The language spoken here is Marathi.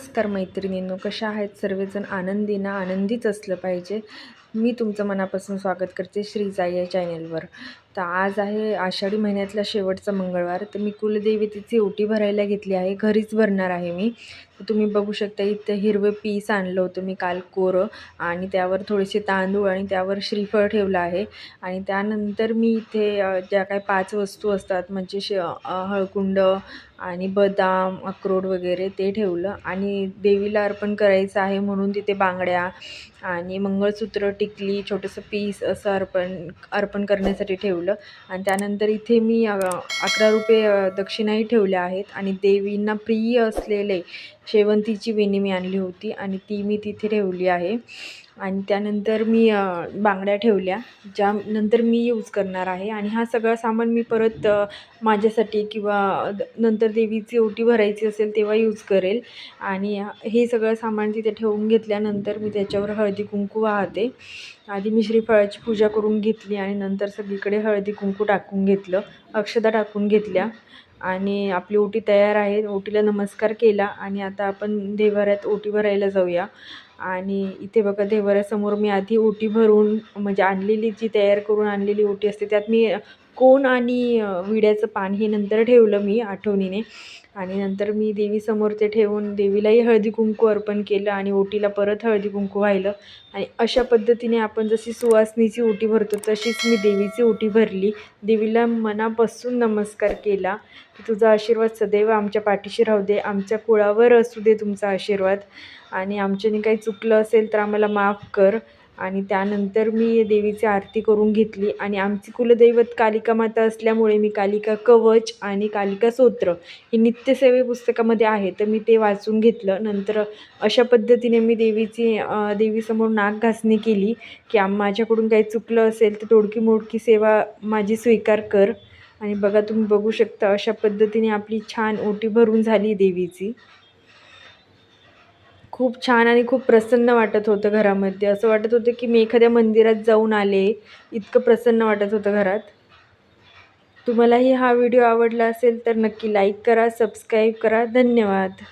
नमस्कार मैत्रिणींनो कशा आहेत सर्वजण? आनंदी ना आनंदीच असलं पाहिजे. मी तुमचं मनापासून स्वागत करते श्रीजा या चॅनलवर तर आज आहे आषाढी महिन्यातला शेवटचा मंगळवार. तर मी कुलदेवतेची ओटी भरायला घेतली आहे. घरीच भरणार आहे मी. तर तुम्ही बघू शकता इथं हिरवं पीस आणलं होतं मी काल कोरं आणि त्यावर थोडेसे तांदूळ आणि त्यावर श्रीफळ ठेवलं आहे. आणि त्यानंतर मी इथे ज्या काही पाच वस्तू असतात म्हणजे श हळकुंड आणि बदाम अक्रोड वगैरे ते ठेवलं. आणि देवीला अर्पण करायचं आहे म्हणून तिथे बांगड्या आणि मंगळसूत्र टिकली छोटंसं पीस असं अर्पण अर्पण करण्यासाठी ठेवलं. आणि त्यानंतर इथे मी अकरा रुपये दक्षिणाही ठेवल्या आहेत. आणि देवींना प्रिय असलेले शेवंतीची वेणी मी आणली होती. आणि ती मी तिथे ठेवली आहे. आणि त्यानंतर मी बांगड्या ठेवल्या ज्या नंतर मी यूज करणार आहे. आणि हा सगळा सामान मी परत माझ्यासाठी किंवा द नंतर देवीची ओटी भरायची असेल तेव्हा यूज करेल. आणि हे सगळं सामान तिथे ठेवून घेतल्यानंतर मी त्याच्यावर हळदी कुंकू वाहते. आधी मी श्रीफळाची पूजा करून घेतली आणि नंतर सगळीकडे हळदी कुंकू टाकून घेतलं अक्षता टाकून घेतल्या. आणि आपली ओटी तयार आहे ओटीला नमस्कार केला आणि आता आपण देवाऱ्यात ओटी भरायला जाऊया. आणि इथे बघा देवाऱ्यासमोर मी आधी ओटी भरून म्हणजे आणलेली जी तयार करून आणलेली ओटी असते त्यात मी कोण आणि विड्याचं पान हे नंतर ठेवलं मी आठवणीने. आणि नंतर मी देवीसमोर ते ठेवून देवीलाही हळदी कुंकू अर्पण केलं आणि ओटीला परत हळदी कुंकू वाहिलं आणि अशा पद्धतीने आपण जशी सुवासनीची ओटी भरतो तशीच मी देवीची ओटी भरली. देवीला मनापासून नमस्कार केला. की तुझा आशीर्वाद सदैव आमच्या पाठीशी राहू दे. आमच्या कुळावर असू दे तुमचा आशीर्वाद. आणि आमच्याने काही चुकलं असेल तर आम्हाला माफ कर. आणि त्यानंतर मी देवीची आरती करून घेतली. आणि आमची कुलदैवत कालिका माता असल्यामुळे मी कालिका कवच आणि कालिका स्तोत्र ही नित्यसेवे पुस्तकामध्ये आहे. तर मी ते वाचून घेतलं. नंतर अशा पद्धतीने मी देवीची देवीसमोर नाक घासणी केली की आम माझ्याकडून काही चुकलं असेल तर तोडकी मोडकी सेवा माझी स्वीकार कर. आणि बघा तुम्ही बघू शकता अशा पद्धतीने आपली छान ओटी भरून झाली देवीची. खूप छान आणि खूप प्रसन्न वाटत होतं घरामध्ये. असं वाटत होतं की मी एखाद्या मंदिरात जाऊन आले इतकं प्रसन्न वाटत होतं घरात. तुम्हालाही हा व्हिडिओ आवडला असेल तर नक्की लाईक करा सबस्क्राईब करा. धन्यवाद.